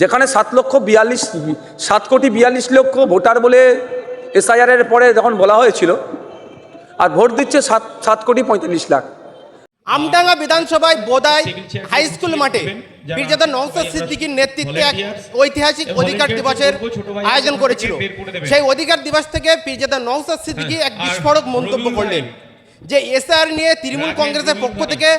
যেখানে সাত লক্ষ বিয়াল্লিশ সাত কোটি বিয়াল্লিশ লক্ষ ভোটার বলে এসআইআরের পরে যখন বলা হয়েছিল আর ভোট দিচ্ছে সাত সাত কোটি পঁয়তাল্লিশ লাখ। আমডাঙ্গা বিধানসভায় বোদায় হাই স্কুল মাঠে বীরজাদা নওসাদ সিদ্দিকীর নেতৃত্বে এক ঐতিহাসিক অধিকার দিবসের আয়োজন করেছিল। সেই অধিকার দিবস থেকে পীরজাদা নওসাদ সিদ্দিকী এক বিস্ফোরক মন্তব্য করলেন যে এসআর নিয়ে তৃণমূল কংগ্রেসের পক্ষ থেকে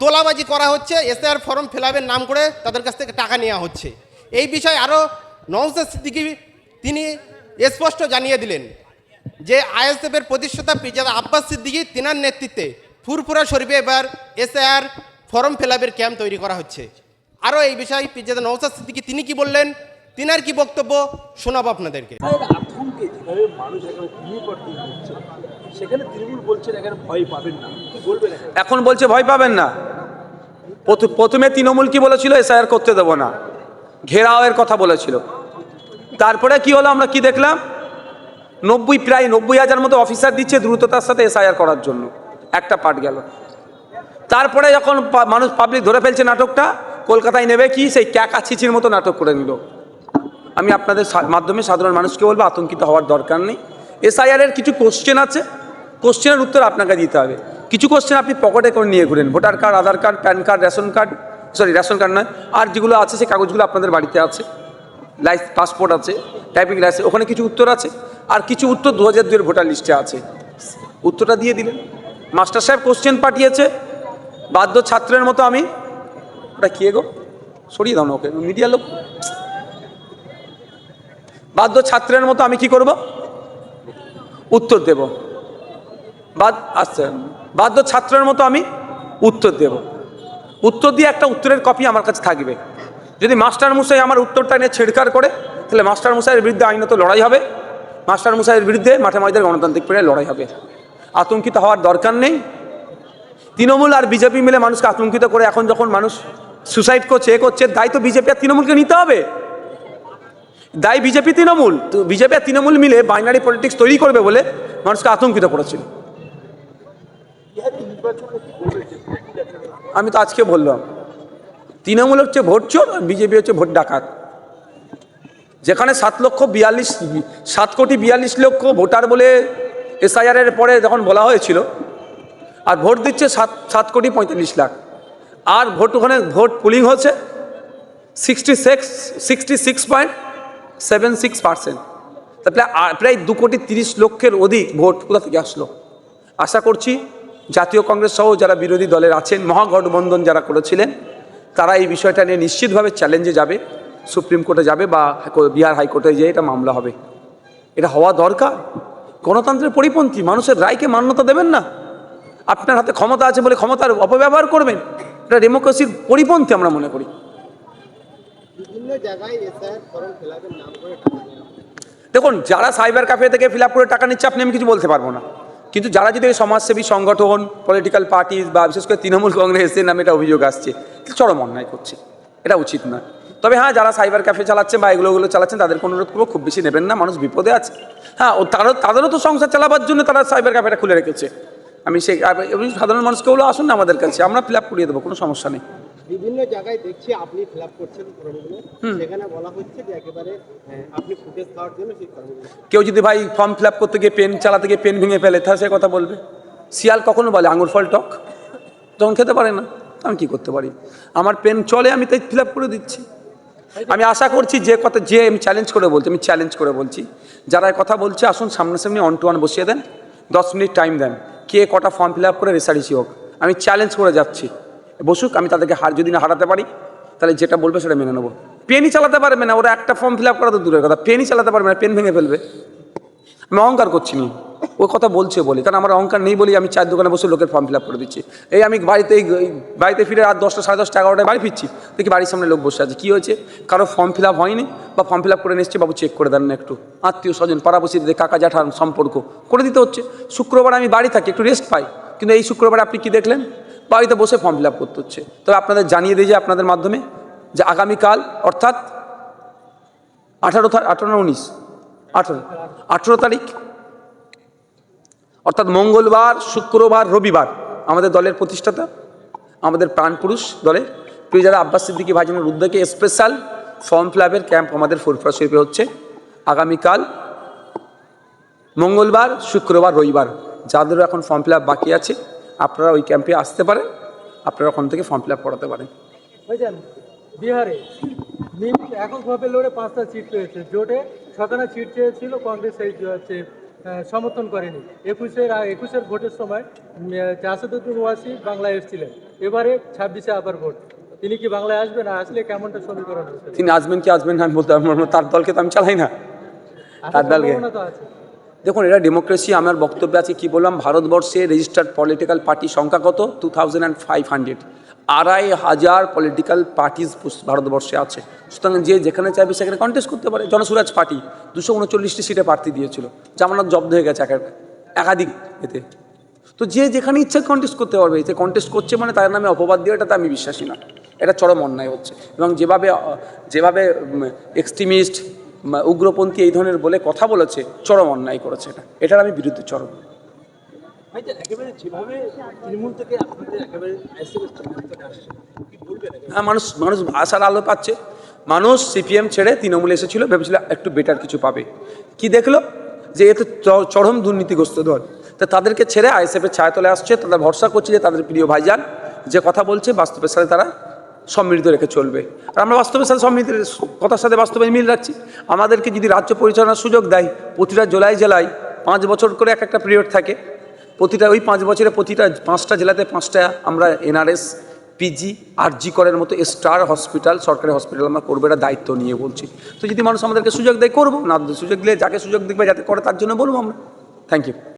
তোলাবাজি করা হচ্ছে এসআর ফর্ম ফেলাবের নাম করে তাদের কাছ থেকে টাকা নেওয়া হচ্ছে। এই বিষয়ে আরও নওসাদ সিদ্দিকী, তিনি স্পষ্ট জানিয়ে দিলেন যে আইএসএফের প্রতিষ্ঠাতা পিজাদা আব্বাস সিদ্দিকি, তিনার নেতৃত্বে ফুরফুরা শরীফে এবার এসআর ফর্ম ফেলাপের ক্যাম্প তৈরি করা হচ্ছে। আরও এই বিষয়ে পিজাদা নৌসাদ সিদ্দিকি, তিনি কি বললেন? তিনার কি বক্তব্য শোনাবো আপনাদেরকে। আতঙ্কে যেভাবে মানুষ এখানে পর দিন হচ্ছে। সেখানে তৃণমূল বলছেন এখানে ভয় পাবেন না। বলবেন এখন? বলছে ভয় পাবেন না। প্রথমে তৃণমূল কি বলেছিল? এসআইআর করতে দেবো না। ঘেরাওয়ের কথা বলেছিল। তারপরে কি হলো আমরা কি দেখলাম? নব্বই, প্রায় নব্বই হাজার মতো অফিসার দিচ্ছে দ্রুততার সাথে এসআইআর করার জন্য। একটা পার্ট গেল। তারপরে যখন মানুষ পাবলিক ধরে ফেলছে নাটকটা, কলকাতায় নেবে কি? সেই ক্যাকা ছিচির মতো নাটক করে নিল। আমি আপনাদের মাধ্যমে সাধারণ মানুষকে বলব, আতঙ্কিত হওয়ার দরকার নেই। এসআইআরের কিছু কোশ্চেন আছে। কোশ্চেনের উত্তর আপনাকে দিতে হবে। কিছু কোশ্চেন আপনি পকেটে করে নিয়ে ঘুরেন। Voter card Aadhaar card PAN card ration card sorry ration card নয়। আর যেগুলো আছে, সেই কাগজগুলো আপনাদের বাড়িতে আছে। লাইস পাসপোর্ট আছে টাইপিং লাইসেন্স ওখানে কিছু উত্তর আছে। আর কিছু উত্তর দু হাজার দুয়ের ভোটার লিস্টে আছে। উত্তরটা দিয়ে দিলেন। মাস্টার সাহেব কোশ্চেন পাঠিয়েছে। বাধ্য ছাত্রের মতো আমি। ওটা কে গো সরিয়ে দাও না ওকে। মিডিয়ার লোক। বাধ্য ছাত্রের মতো আমি কি করব? উত্তর দেব। বাদ আচ্ছা বাধ্য ছাত্রের মতো আমি উত্তর দেব। উত্তর দিয়ে একটা উত্তরের কপি আমার কাছে থাকবে। যদি মাস্টার মশাই আমার উত্তরটা নিয়ে ছেড়কার করে, তাহলে মাস্টার মশাইয়ের বিরুদ্ধে আইনত লড়াই হবে। মাস্টার মশাইয়ের বিরুদ্ধে মাঠে ময়দানে গণতান্ত্রিক পেরে লড়াই হবে। আতঙ্কিত হওয়ার দরকার নেই। তৃণমূল আর বিজেপি মিলে মানুষকে আতঙ্কিত করে এখন যখন মানুষ সুসাইড করছে, এ করছে দায়িত্ব বিজেপি আর তৃণমূলকে নিতে হবে। দায়ী বিজেপি তৃণমূল। তো বিজেপি আর তৃণমূল মিলে বাইনারি পলিটিক্স তৈরি করবে বলে মানুষকে আতঙ্কিত করেছিল। আমি তো আজকে বললাম তৃণমূল হচ্ছে ভোট চোর আর বিজেপি হচ্ছে ভোট ডাকাত। যেখানে সাত লক্ষ বিয়াল্লিশ, সাত কোটি বিয়াল্লিশ লক্ষ ভোটার বলে এসআইআরের পরে যখন বলা হয়েছিল, আর ভোট দিচ্ছে সাত সাত কোটি পঁয়তাল্লিশ লাখ। আর ভোট ওখানে, ভোট পুলিং হচ্ছে sixty six sixty six point seven six percent তাহলে প্রায় দু কোটি তিরিশ লক্ষের অধিক ভোট কোথা থেকে আসলো? আশা করছি জাতীয় কংগ্রেস সহ যারা বিরোধী দলের আছেন, মহাগঠবন্ধন যারা করেছিলেন, তারা এই বিষয়টা নিয়ে নিশ্চিতভাবে চ্যালেঞ্জে যাবে, সুপ্রিম কোর্টে যাবে বা বিহার হাইকোর্টে যেয়ে এটা মামলা হবে। এটা হওয়া দরকার। গণতন্ত্রের পরিপন্থী, মানুষের রায়কে মান্যতা দেবেন না। আপনার হাতে ক্ষমতা আছে বলে ক্ষমতার অপব্যবহার করবেন। এটা ডেমোক্রেসির পরিপন্থী আমরা মনে করি। বিভিন্ন জায়গায় দেখুন, যারা সাইবার ক্যাফে থেকে ফিল করে টাকা নিচ্ছে, আপনি আমি কিছু বলতে পারব না। কিন্তু যারা যদি এই সমাজসেবী সংগঠন পলিটিক্যাল পার্টি বা বিশেষ করে তৃণমূল কংগ্রেসের নামে এটা অভিযোগ আসছে চরম অন্যায় করছে। এটা উচিত নয় তবে হ্যাঁ যারা সাইবার ক্যাফে চালাচ্ছেন বা এগুলোগুলো চালাচ্ছেন তাদেরকে অনুরোধ করব, খুব বেশি নেবেন না, মানুষ বিপদে আছে। হ্যাঁ ও তারও, তাদেরও তো সংসার চালাবার জন্য তারা সাইবার ক্যাফেটা খুলে রেখেছে। আমি সেই সাধারণ মানুষকে বলো আসুন না আমাদের কাছে, আমরা ফিল আপ করিয়ে দেবো, কোনো সমস্যা নেই। বিভিন্ন জায়গায় দেখছি আপনি ফিল আপ করছেন ফর্মগুলো। সেখানে বলা হচ্ছে যে একেবারে আপনি ফুটেজ খাওয়ার জন্য সেই ফর্মগুলো। কেউ যদি ভাই ফর্ম ফিল আপ করতে গিয়ে পেন চালাতে গিয়ে পেন ভেঙে ফেলে তাহলে সে কথা বলবে। শিয়াল কখনো বলে আঙুর ফল টক। তখন খেতে পারে না। আমি কি করতে পারি? আমার পেন চলে আমি তাই ফিল আপ করে দিচ্ছি। আমি আশা করছি যে কথা যে আমি চ্যালেঞ্জ করে বলছি আমি চ্যালেঞ্জ করে বলছি। যারা কথা বলছে আসুন সামনাসামনি অন টু ওয়ান বসিয়ে দেন। দশ মিনিট টাইম দেন। কে কটা ফর্ম ফিল আপ করে রেসারিসি হোক। আমি চ্যালেঞ্জ করে যাচ্ছি। বসুক, আমি তাদেরকে হার যদি না হারাতে পারি, তাহলে যেটা বলবে সেটা মেনে নেব। পেনই চালাতে পারবে না, ওরা একটা ফর্ম ফিল আপ করা তো দূরের কথা। পেনই চালাতে পারবে না, পেন ভেঙে ফেলবে। আমি অহংকার করছি না। ও কথা বলছে বলি, কারণ আমার অহংকার নেই বলি আমি চায়ের দোকানে বসে লোকের ফর্ম ফিল আপ করে দিচ্ছি। এই আমি বাড়িতে বাড়িতে ফিরে রাত দশটা, সাড়ে দশটা, এগারোটায় বাড়ি ফিরছি, দেখি বাড়ির সামনে লোক বসে আছে। কী হয়েছে? কারও ফর্ম ফিল আপ হয়নি বা ফর্ম ফিল আপ করে নিচ্ছে বাবু চেক করে দেন না একটু। আত্মীয় স্বজন, পাড়াপড়শিদের, কাকা জ্যাঠার সম্পর্ক, করে দিতে হচ্ছে। শুক্রবার আমি বাড়ি থাকি, একটু রেস্ট পাই। কিন্তু এই শুক্রবার আপনি কি দেখলেন? বাড়িতে বসে ফর্ম ফিল আপ করতে হচ্ছে। তবে আপনাদের জানিয়ে দিই যে আপনাদের মাধ্যমে যে আগামীকাল, অর্থাৎ আঠারো আঠারো উনিশ? আঠারো। আঠেরো তারিখ, অর্থাৎ মঙ্গলবার, শুক্রবার, রবিবার আমাদের দলের প্রতিষ্ঠাতা, আমাদের প্রাণপুরুষ দলের যারা আব্বাস সিদ্দিকী ভাইজানের উদ্যোগে স্পেশাল ফর্ম ফিল ক্যাম্প আমাদের ফুরফুরা শরীফে হচ্ছে। আগামীকাল মঙ্গলবার, শুক্রবার, রবিবার যাদেরও এখন ফর্ম ফিল বাকি আছে আপনারা ওই ক্যাম্পে আসতে পারেন আপনারা ওখান থেকে ফর্ম ফিল আপ করাতে পারেন। বিহারে নিম এককভাবে লড়ে পাঁচটা সিট পেয়েছে। জোটে ছখানা সিট চেয়েছিল কংগ্রেস এই সমর্থন করেনি। একুশের একুশের ভোটের সময় জাসদুদ্দিন ওয়াসি বাংলায় এসেছিলেন। এবারে ছাব্বিশে আবার ভোট। তিনি কি বাংলায় আসবেন? আর আসলে কেমনটা সমীকরণ তিনি আসবেন কি আসবেন আমি বলতে তার দলকে তো আমি চালাই না। তার দলকে। দেখুন, এটা ডেমোক্রেসি আমার বক্তব্য আছে কি বললাম? ভারতবর্ষে রেজিস্টার্ড পলিটিক্যাল পার্টি সংখ্যা কত? Two thousand and five hundred আড়াই হাজার পলিটিক্যাল পার্টিস ভারতবর্ষে আছে। সুতরাং যে যেখানে চাইবে সেখানে কন্টেস্ট করতে পারে। জনসুরাজ পার্টি, দুশো উনচল্লিশটি সিটে প্রার্থী দিয়েছিল। জামানত জব্দ হয়ে গেছে একা- একাধিক এতে। তো যে যেখানে ইচ্ছা কন্টেস্ট করতে পারবে এতে কন্টেস্ট করছে মানে তার নামে অপবাদ দিয়ে এটাতে আমি বিশ্বাসী না। এটা চরম অন্যায় হচ্ছে। এবং যেভাবে যেভাবে এক্সট্রিমিস্ট উগ্রপন্থী এই ধরনের বলে কথা বলেছে চরম অন্যায় করেছে এটা। এটার আমি বিরুদ্ধে চরম? হ্যাঁ মানুষ মানুষ আশার আলো পাচ্ছে। মানুষ সিপিএম ছেড়ে তৃণমূল এসেছিল ভেবেছিল একটু বেটার কিছু পাবে। কি দেখল? যে এ তো চরম দুর্নীতিগ্রস্ত দল। তা তাদেরকে ছেড়ে আইএসএফের ছায়াতলে আসছে তারা ভরসা করছে যে তাদের প্রিয় ভাইজান যে কথা বলছে বাস্তবের সাথে তারা সম্মিলিত রেখে চলবে। আর আমরা বাস্তবের সাথে সম্মিলিত কথার সাথে বাস্তবে মিল রাখছি। আমাদেরকে যদি রাজ্য পরিচালনার সুযোগ দেয়, প্রতিটা জেলায় জেলায় পাঁচ বছর করে এক একটা পিরিয়ড থাকে। প্রতিটা ওই পাঁচ বছরে প্রতিটা পাঁচটা জেলাতে পাঁচটা আমরা এনআরএস পিজি আর জি করের মতো স্টার হসপিটাল সরকারি হসপিটাল আমরা করব এটা দায়িত্ব নিয়ে বলছি। তো যদি মানুষ আমাদেরকে সুযোগ দেয়, করব। না সুযোগ দিলে যাকে সুযোগ দেখবে যাতে করে তার জন্য বলব আমরা। Thank you